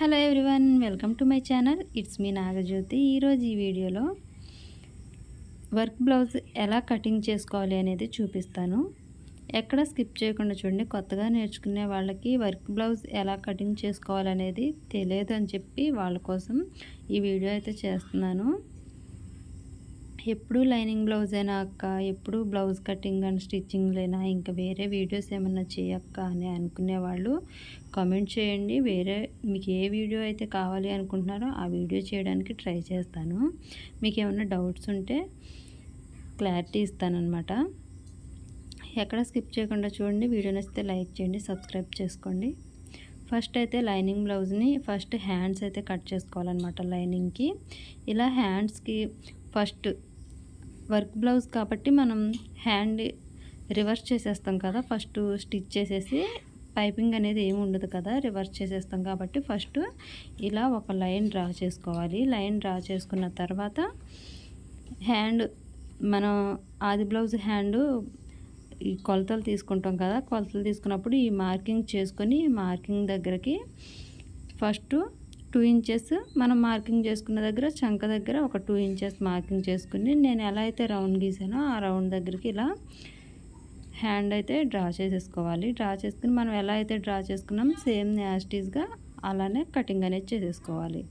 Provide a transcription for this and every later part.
Hello everyone welcome to my channel. It's me Nagajyothi. ఈరోజు ఈ వీడియోలో వర్క్ బ్లౌజ్ ఎలా కటింగ్ చేసుకోవాలి అనేది చూపిస్తాను. ఎక్కడ స్కిప్ చేయకుండా చూడండి. కొత్తగా నేర్చుకునే వాళ్ళకి వర్క్ బ్లౌజ్ ఎలా కటింగ్ చేసుకోవాలనేది తెలియదు అని చెప్పి వాళ్ళ కోసం ఈ వీడియో అయితే చేస్తున్నాను. ఎప్పుడు లైనింగ్ బ్లౌజ్ అయినా అక్క ఎప్పుడు బ్లౌజ్ కటింగ్ అండ్ స్టిచ్చింగ్లైనా ఇంకా వేరే వీడియోస్ ఏమన్నా చేయక్క అని అనుకునే వాళ్ళు కామెంట్ చేయండి. వేరే మీకు ఏ వీడియో అయితే కావాలి అనుకుంటున్నారో ఆ వీడియో చేయడానికి ట్రై చేస్తాను. మీకు ఏమైనా డౌట్స్ ఉంటే క్లారిటీ ఇస్తానమాట ఎక్కడ స్కిప్ చేయకుండా చూడండి. వీడియో నచ్చితే లైక్ చేయండి సబ్స్క్రైబ్ చేసుకోండి. ఫస్ట్ అయితే లైనింగ్ బ్లౌజ్ని ఫస్ట్ హ్యాండ్స్ అయితే కట్ చేసుకోవాలన్నమాట లైనింగ్కి. ఇలా హ్యాండ్స్కి ఫస్ట్ వర్క్ బ్లౌజ్ కాబట్టి మనం హ్యాండ్ రివర్స్ చేసేస్తాం కదా ఫస్ట్ స్టిచ్ చేసేసి పైపింగ్ అనేది ఏమి ఉండదు కదా రివర్స్ చేసేస్తాం కాబట్టి ఫస్ట్ ఇలా ఒక లైన్ డ్రా చేసుకోవాలి. లైన్ డ్రా చేసుకున్న తర్వాత హ్యాండ్ మనం ఆది బ్లౌజ్ హ్యాండ్ ఈ కొలతలు తీసుకుంటాం కదా కొలతలు తీసుకున్నప్పుడు ఈ మార్కింగ్ చేసుకొని మార్కింగ్ దగ్గరకి ఫస్ట్ టూ ఇంచెస్ మనం మార్కింగ్ చేసుకున్న దగ్గర చంక దగ్గర ఒక టూ ఇంచెస్ మార్కింగ్ చేసుకుని నేను ఎలా అయితే రౌండ్ గీసానో ఆ రౌండ్ దగ్గరికి ఇలా హ్యాండ్ అయితే డ్రా చేసేసుకోవాలి. డ్రా చేసుకుని మనం ఎలా అయితే డ్రా చేసుకున్నాం సేమ్ యాస్టీస్గా అలానే కటింగ్ అనేది చేసేసుకోవాలి.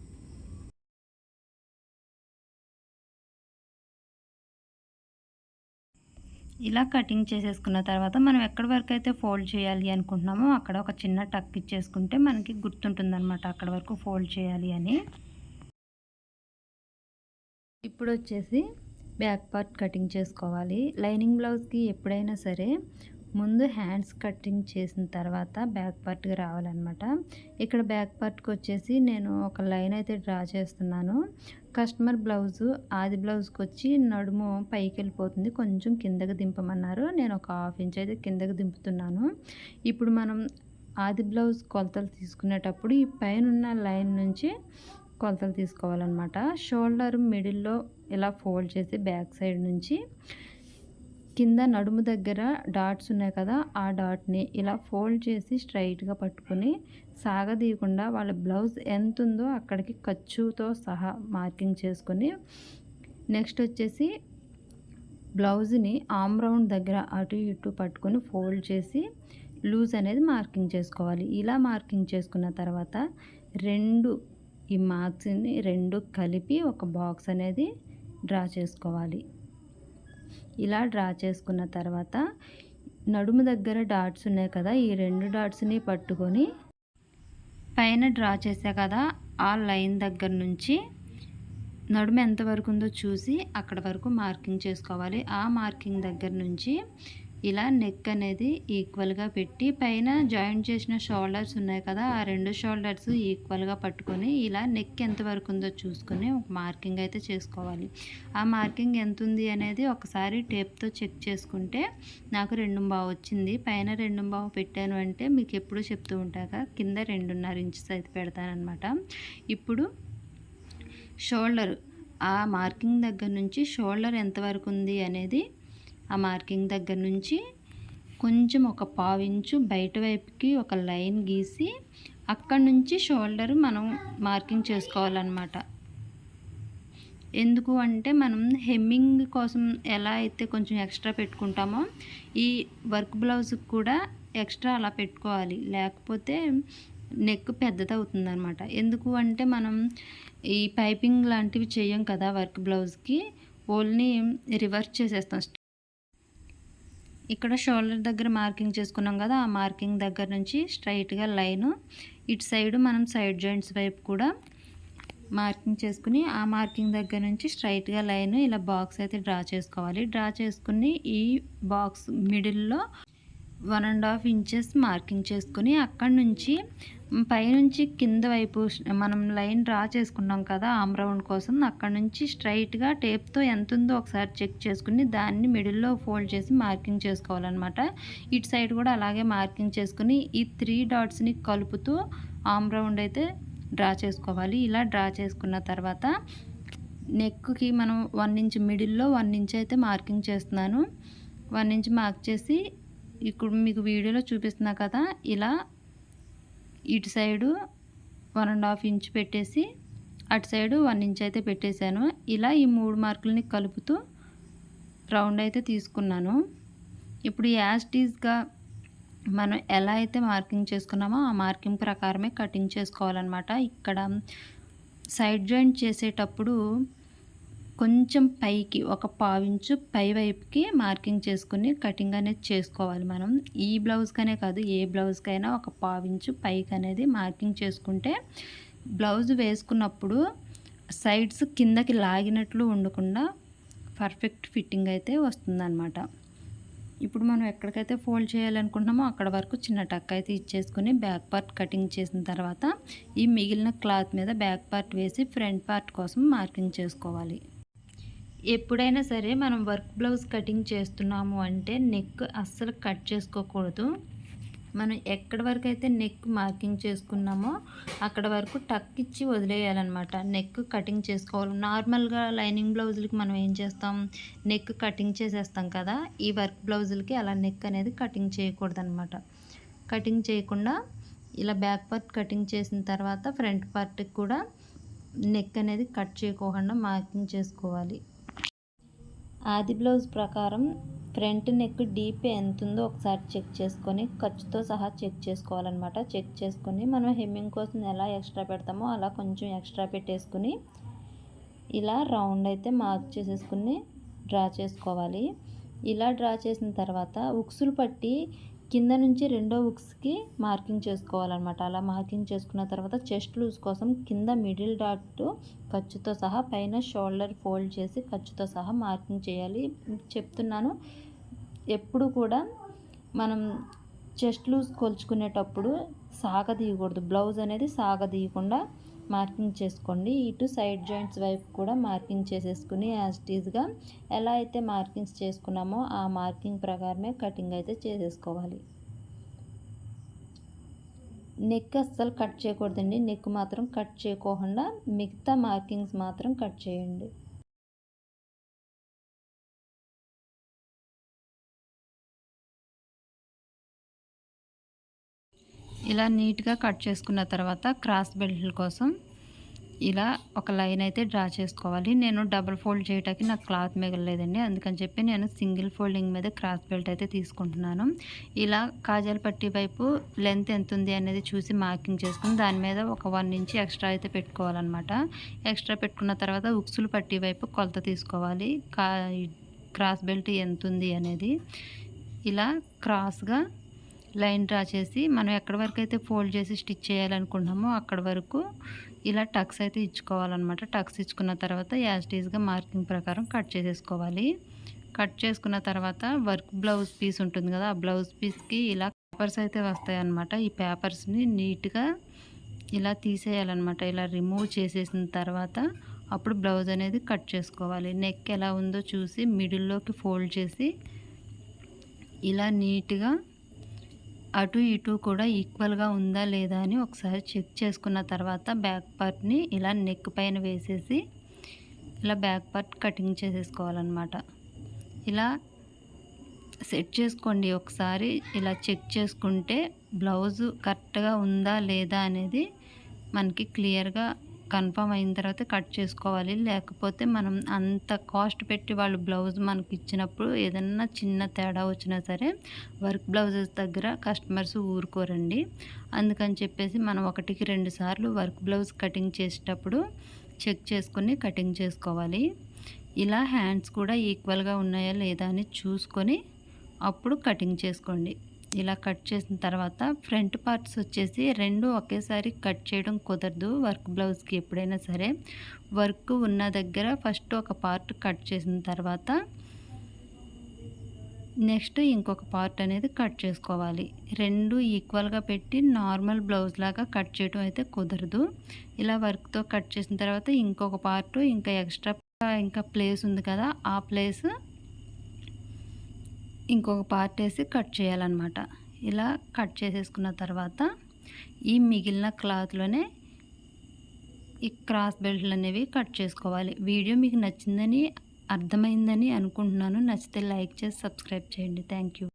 ఇలా కటింగ్ చేసేసుకున్న తర్వాత మనం ఎక్కడి వరకు అయితే ఫోల్డ్ చేయాలి అనుకుంటున్నామో అక్కడ ఒక చిన్న టక్ ఇచ్చేసుకుంటే మనకి గుర్తుంటుందన్నమాట అక్కడ వరకు ఫోల్డ్ చేయాలి అని. ఇప్పుడు వచ్చేసి బ్యాక్ పార్ట్ కటింగ్ చేసుకోవాలి. లైనింగ్ బ్లౌజ్కి ఎప్పుడైనా సరే ముందు హ్యాండ్స్ కటింగ్ చేసిన తర్వాత బ్యాక్ పార్ట్కి రావాలన్నమాట. ఇక్కడ బ్యాక్ పార్ట్కి వచ్చేసి నేను ఒక లైన్ అయితే డ్రా చేస్తున్నాను. కస్టమర్ బ్లౌజు ఆది బ్లౌజ్కి వచ్చి నడుము పైకి వెళ్ళిపోతుంది. కొంచెం కిందకి దింపమన్నారు. నేను ఒక హాఫ్ ఇంచ్ అయితే కిందకి దింపుతున్నాను. ఇప్పుడు మనం ఆది బ్లౌజ్ కొలతలు తీసుకునేటప్పుడు ఈ పైన లైన్ నుంచి కొలతలు తీసుకోవాలన్నమాట. షోల్డర్ మిడిల్లో ఇలా ఫోల్డ్ చేసి బ్యాక్ సైడ్ నుంచి కింద నడుము దగ్గర డాట్స్ ఉన్నాయి కదా ఆ డాట్ని ఇలా ఫోల్డ్ చేసి స్ట్రైట్గా పట్టుకుని సాగదీయకుండా వాళ్ళ బ్లౌజ్ ఎంత ఉందో అక్కడికి ఖర్చుతో సహా మార్కింగ్ చేసుకొని నెక్స్ట్ వచ్చేసి బ్లౌజ్ని ఆమ్ రౌండ్ దగ్గర అటు ఇటు పట్టుకొని ఫోల్డ్ చేసి లూజ్ అనేది మార్కింగ్ చేసుకోవాలి. ఇలా మార్కింగ్ చేసుకున్న తర్వాత రెండు ఈ మార్క్స్ని రెండు కలిపి ఒక బాక్స్ అనేది డ్రా చేసుకోవాలి. ఇలా డ్రా చేసుకున్న తర్వాత నడుము దగ్గర డాట్స్ ఉన్నాయి కదా ఈ రెండు డాట్స్ని పట్టుకొని పైన డ్రా చేసా కదా ఆ లైన్ దగ్గర నుంచి నడుము ఎంతవరకు ఉందో చూసి అక్కడ వరకు మార్కింగ్ చేసుకోవాలి. ఆ మార్కింగ్ దగ్గర నుంచి ఇలా నెక్ అనేది ఈక్వల్గా పెట్టి పైన జాయింట్ చేసిన షోల్డర్స్ ఉన్నాయి కదా ఆ రెండు షోల్డర్స్ ఈక్వల్గా పట్టుకొని ఇలా నెక్ ఎంతవరకు ఉందో చూసుకొని ఒక మార్కింగ్ అయితే చేసుకోవాలి. ఆ మార్కింగ్ ఎంత ఉంది అనేది ఒకసారి టేప్తో చెక్ చేసుకుంటే నాకు రెండు బావు వచ్చింది. పైన రెండు బావు పెట్టాను అంటే మీకు ఎప్పుడు చెప్తూ ఉంటాక కింద రెండున్నర ఇంచెస్ అయితే పెడతానమాట ఇప్పుడు షోల్డర్ ఆ మార్కింగ్ దగ్గర నుంచి షోల్డర్ ఎంతవరకు ఉంది అనేది ఆ మార్కింగ్ దగ్గర నుంచి కొంచెం ఒక పావించు బయట వైపుకి ఒక లైన్ గీసి అక్కడ నుంచి షోల్డర్ మనం మార్కింగ్ చేసుకోవాలన్నమాట. ఎందుకు అంటే మనం హెమ్మింగ్ కోసం ఎలా అయితే కొంచెం ఎక్స్ట్రా పెట్టుకుంటామో ఈ వర్క్ బ్లౌజ్కి కూడా ఎక్స్ట్రా అలా పెట్టుకోవాలి. లేకపోతే నెక్ పెద్దదవుతుంది అనమాట ఎందుకు అంటే మనం ఈ పైపింగ్ లాంటివి చేయం కదా వర్క్ బ్లౌజ్కి ఓన్లీ రివర్స్ చేసేస్తాం. ఇక్కడ షోల్డర్ దగ్గర మార్కింగ్ చేసుకున్నాం కదా ఆ మార్కింగ్ దగ్గర నుంచి స్ట్రైట్గా లైన్ ఇటు సైడ్ మనం సైడ్ జాయింట్స్ వైపు కూడా మార్కింగ్ చేసుకుని ఆ మార్కింగ్ దగ్గర నుంచి స్ట్రైట్గా లైన్ ఇలా బాక్స్ అయితే డ్రా చేసుకోవాలి. డ్రా చేసుకుని ఈ బాక్స్ మిడిల్లో one and half inches marking చేసుకుని అక్కడి నుంచి పైనుంచి కింద వైపు మనం లైన్ డ్రా చేసుకున్నాం కదా ఆమ్ రౌండ్ కోసం అక్కడ నుంచి స్ట్రైట్గా టేప్తో ఎంత ఉందో ఒకసారి చెక్ చేసుకుని దాన్ని మిడిల్లో ఫోల్డ్ చేసి మార్కింగ్ చేసుకోవాలన్నమాట. ఇటు సైడ్ కూడా అలాగే మార్కింగ్ చేసుకుని ఈ త్రీ డాట్స్ని కలుపుతూ ఆమ్ రౌండ్ అయితే డ్రా చేసుకోవాలి. ఇలా డ్రా చేసుకున్న తర్వాత నెక్కి మనం వన్ ఇంచ్ మిడిల్లో వన్ ఇంచ్ అయితే మార్కింగ్ చేస్తున్నాను. వన్ ఇంచ్ మార్క్ చేసి ఇప్పుడు మీకు వీడియోలో చూపిస్తున్నా కదా ఇలా ఇటు side one and half inch పెట్టేసి అటు సైడు వన్ ఇంచ్ అయితే పెట్టేశాను. ఇలా ఈ మూడు మార్కులని కలుపుతూ రౌండ్ అయితే తీసుకున్నాను. ఇప్పుడు యాస్టీజ్గా మనం ఎలా అయితే మార్కింగ్ చేసుకున్నామో ఆ మార్కింగ్ ప్రకారమే కటింగ్ చేసుకోవాలన్నమాట. ఇక్కడ సైడ్ జాయింట్ చేసేటప్పుడు కొంచెం పైకి ఒక పావించు పై వైపుకి మార్కింగ్ చేసుకుని కటింగ్ అనేది చేసుకోవాలి మనం. ఈ బ్లౌజ్కనే కాదు ఏ బ్లౌజ్కైనా ఒక పావించు పైకి అనేది మార్కింగ్ చేసుకుంటే బ్లౌజ్ వేసుకున్నప్పుడు సైడ్స్ కిందకి లాగినట్లు ఉండకుండా పర్ఫెక్ట్ ఫిట్టింగ్ అయితే వస్తుందన్నమాట. ఇప్పుడు మనం ఎక్కడికైతే ఫోల్డ్ చేయాలనుకుంటున్నామో అక్కడ వరకు చిన్న టక్ అయితే ఇచ్చేసుకుని బ్యాక్ పార్ట్ కటింగ్ చేసిన తర్వాత ఈ మిగిలిన క్లాత్ మీద బ్యాక్ పార్ట్ వేసి ఫ్రంట్ పార్ట్ కోసం మార్కింగ్ చేసుకోవాలి. ఎప్పుడైనా సరే మనం వర్క్ బ్లౌజ్ కటింగ్ చేస్తున్నాము అంటే నెక్ అస్సలు కట్ చేసుకోకూడదు. మనం ఎక్కడి వరకు అయితే నెక్ మార్కింగ్ చేసుకున్నామో అక్కడ వరకు టక్ ఇచ్చి వదిలేయాలన్నమాట. నెక్ కటింగ్ చేసుకోవాలి. నార్మల్గా లైనింగ్ బ్లౌజులకి మనం ఏం చేస్తాం? నెక్ కటింగ్ చేసేస్తాం కదా. ఈ వర్క్ బ్లౌజులకి అలా నెక్ అనేది కటింగ్ చేయకూడదనమాట కటింగ్ చేయకుండా ఇలా బ్యాక్ పార్ట్ కటింగ్ చేసిన తర్వాత ఫ్రంట్ పార్ట్కి కూడా నెక్ అనేది కట్ చేయకోకుండా మార్కింగ్ చేసుకోవాలి. ఆది బ్లౌజ్ ప్రకారం ఫ్రంట్ నెక్ డీప్ ఎంత ఉందో ఒకసారి చెక్ చేసుకొని ఖర్చుతో సహా చెక్ చేసుకోవాలన్నమాట. చెక్ చేసుకొని మనం హెమ్మింగ్ కోసం ఎలా ఎక్స్ట్రా పెడతామో అలా కొంచెం ఎక్స్ట్రా పెట్టేసుకుని ఇలా రౌండ్ అయితే మార్క్ చేసేసుకుని డ్రా చేసుకోవాలి. ఇలా డ్రా చేసిన తర్వాత ఉక్సులు పట్టి కింద నుంచి రెండో ఉక్స్కి మార్కింగ్ చేసుకోవాలన్నమాట. అలా మార్కింగ్ చేసుకున్న తర్వాత చెస్ట్ లూజ్ కోసం కింద మిడిల్ డాట్ ఖర్చుతో సహా పైన షోల్డర్ ఫోల్డ్ చేసి ఖర్చుతో సహా మార్కింగ్ చేయాలి. చెప్తున్నాను ఎప్పుడు కూడా మనం చెస్ట్ లూజ్ కొలుచుకునేటప్పుడు సాగదీయకూడదు. బ్లౌజ్ అనేది సాగదీయకుండా మార్కింగ్ చేసుకోండి. ఇటు సైడ్ జాయింట్స్ వైపు కూడా మార్కింగ్ చేసేసుకుని యాజ్ టీజ్గా ఎలా అయితే మార్కింగ్స్ చేసుకున్నామో ఆ మార్కింగ్ ప్రకారమే కటింగ్ అయితే చేసేసుకోవాలి. నెక్ అస్సలు కట్ చేయకూడదండి. నెక్ మాత్రం కట్ చేయకోకుండా మిగతా మార్కింగ్స్ మాత్రం కట్ చేయండి. ఇలా నీట్గా కట్ చేసుకున్న తర్వాత క్రాస్ బెల్ట్ల కోసం ఇలా ఒక లైన్ అయితే డ్రా చేసుకోవాలి. నేను డబుల్ ఫోల్డ్ చేయటానికి నాకు క్లాత్ మిగలలేదండి. అందుకని చెప్పి నేను సింగిల్ ఫోల్డింగ్ మీద క్రాస్ బెల్ట్ అయితే తీసుకుంటున్నాను. ఇలా కాజల్ పట్టి వైపు లెంత్ ఎంత ఉంది అనేది చూసి మార్కింగ్ చేసుకుని దాని మీద ఒక వన్ ఇంచ్ ఎక్స్ట్రా అయితే పెట్టుకోవాలన్నమాట. ఎక్స్ట్రా పెట్టుకున్న తర్వాత ఉక్సులు పట్టి వైపు కొలత తీసుకోవాలి. కా క్రాస్ బెల్ట్ ఎంత ఉంది అనేది ఇలా క్రాస్గా లైన్ డ్రా చేసి మనం ఎక్కడి వరకు అయితే ఫోల్డ్ చేసి స్టిచ్ చేయాలనుకుంటున్నామో అక్కడ వరకు ఇలా టక్స్ అయితే ఇచ్చుకోవాలన్నమాట. టక్స్ ఇచ్చుకున్న తర్వాత యాస్టీస్గా మార్కింగ్ ప్రకారం కట్ చేసేసుకోవాలి. కట్ చేసుకున్న తర్వాత వర్క్ బ్లౌజ్ పీస్ ఉంటుంది కదా ఆ బ్లౌజ్ పీస్కి ఇలా పేపర్స్ అయితే వస్తాయి అన్నమాట ఈ పేపర్స్ని నీట్గా ఇలా తీసేయాలన్నమాట. ఇలా రిమూవ్ చేసేసిన తర్వాత అప్పుడు బ్లౌజ్ అనేది కట్ చేసుకోవాలి. నెక్ ఎలా ఉందో చూసి మిడిల్లోకి ఫోల్డ్ చేసి ఇలా నీట్గా అటు ఇటు కూడా ఈక్వల్గా ఉందా లేదా అని ఒకసారి చెక్ చేసుకున్న తర్వాత బ్యాక్ పార్ట్ని ఇలా నెక్ పైన వేసేసి ఇలా బ్యాక్ పార్ట్ కటింగ్ చేసేసుకోవాలన్నమాట. ఇలా సెట్ చేసుకోండి. ఒకసారి ఇలా చెక్ చేసుకుంటే బ్లౌజు కరెక్ట్గా ఉందా లేదా అనేది మనకి క్లియర్గా కన్ఫర్మ్ అయిన తర్వాత కట్ చేసుకోవాలి. లేకపోతే మనం అంత కాస్ట్ పెట్టి వాళ్ళు బ్లౌజ్ మనకి ఇచ్చినప్పుడు ఏదన్నా చిన్న తేడా వచ్చినా సరే వర్క్ బ్లౌజెస్ దగ్గర కస్టమర్స్ ఊరుకోరండి. అందుకని చెప్పేసి మనం ఒకటికి రెండు సార్లు వర్క్ బ్లౌజ్ కటింగ్ చేసేటప్పుడు చెక్ చేసుకొని కటింగ్ చేసుకోవాలి. ఇలా హ్యాండ్స్ కూడా ఈక్వల్గా ఉన్నాయా లేదా అని చూసుకొని అప్పుడు కటింగ్ చేసుకోండి. ఇలా కట్ చేసిన తర్వాత ఫ్రంట్ పార్ట్స్ వచ్చేసి రెండు ఒకేసారి కట్ చేయడం కుదరదు. వర్క్ బ్లౌజ్కి ఎప్పుడైనా సరే. వర్క్ ఉన్న దగ్గర ఫస్ట్ ఒక పార్ట్ కట్ చేసిన తర్వాత నెక్స్ట్ ఇంకొక పార్ట్ అనేది కట్ చేసుకోవాలి. రెండు ఈక్వల్గా పెట్టి నార్మల్ బ్లౌజ్ లాగా కట్ చేయడం అయితే కుదరదు. ఇలా వర్క్తో కట్ చేసిన తర్వాత ఇంకొక పార్ట్ ఇంకా ఎక్స్ట్రా ఇంకా ప్లేస్ ఉంది కదా ఆ ప్లేస్ ఇంకొక పార్ట్ వేసి కట్ చేయాలన్నమాట. ఇలా కట్ చేసేసుకున్న తర్వాత ఈ మిగిలిన క్లాత్లోనే ఈ క్రాస్ బెల్ట్లు అనేవి కట్ చేసుకోవాలి. వీడియో మీకు నచ్చిందని అర్థమైందని అనుకుంటున్నాను. నచ్చితే లైక్ చేసి సబ్స్క్రైబ్ చేయండి. Thank you